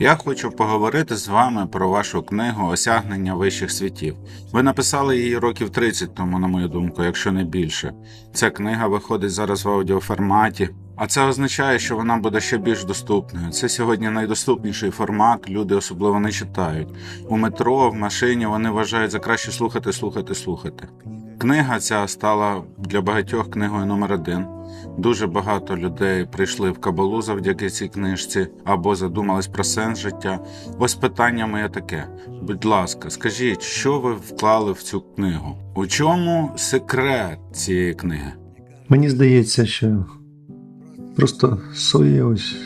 Я хочу поговорити з вами про вашу книгу Осягнення вищих світів. Ви написали її років 30 тому, на мою думку, якщо не більше. Ця книга виходить зараз в аудіоформаті, а це означає, що вона буде ще більш доступною. Це сьогодні найдоступніший формат, люди особливо не читають. У метро, в машині вони вважають за краще слухати, слухати, слухати. Книга ця стала для багатьох книгою номер один. Дуже багато людей прийшли в кабалу завдяки цій книжці або задумались про сенс життя. Ось питання моє таке: будь ласка, скажіть, що ви вклали в цю книгу? У чому секрет цієї книги? Мені здається, що просто своє ось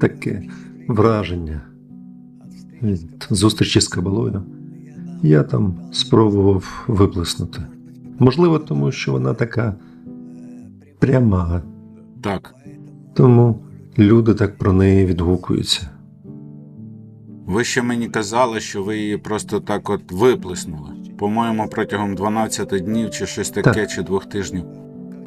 таке враження від зустрічі з кабалою я там спробував виплеснути. Можливо, тому що вона така пряма, Так, тому люди так про неї відгукуються. ви ще мені казали, що ви її просто так от виплеснули. По-моєму, протягом 12 днів чи щось таке, Так. чи двох тижнів.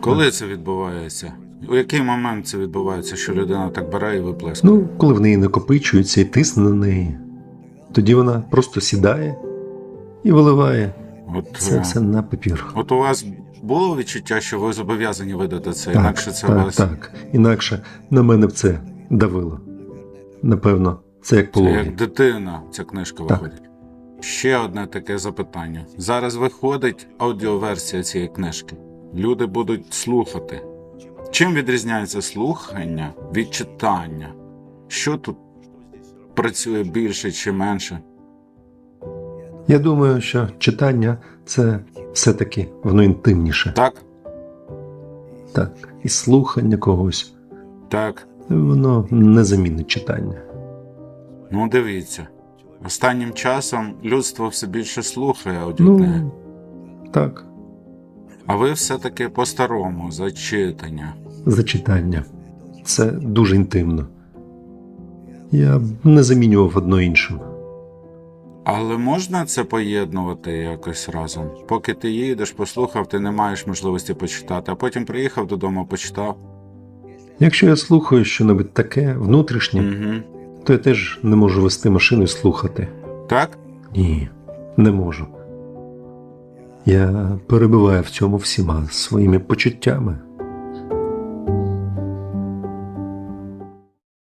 Коли це відбувається? У який момент це відбувається, що людина так бере і виплескує? Ну, коли в неї накопичується і тисне на неї, тоді вона просто сідає і виливає От, це е, все на папір. От у вас було відчуття, що ви зобов'язані видати це, Так, інакше це так, вас так. Інакше на мене б це давило. Напевно, це як це як дитина, ця книжка Так. виходить. Ще одне таке запитання. Зараз виходить аудіоверсія цієї книжки. Люди будуть слухати. Чим відрізняється слухання від читання? Що тут працює більше чи менше? Я думаю, що читання це все-таки воно інтимніше. Так? Так, і слухання когось, Так. воно не замінить читання. Ну, дивіться. Останнім часом людство все більше слухає аудіокниги. Ну, так, А ви все-таки по-старому за читання. за читання. Це дуже інтимно. Я б не замінював одно іншим. Але можна це поєднувати якось разом? Поки ти їдеш, послухав, ти не маєш можливості почитати, а потім приїхав додому, почитав. Якщо я слухаю щось таке внутрішнє, Угу. то я теж не можу вести машину і слухати. Так? Ні, не можу. Я перебиваю в цьому всіма своїми почуттями.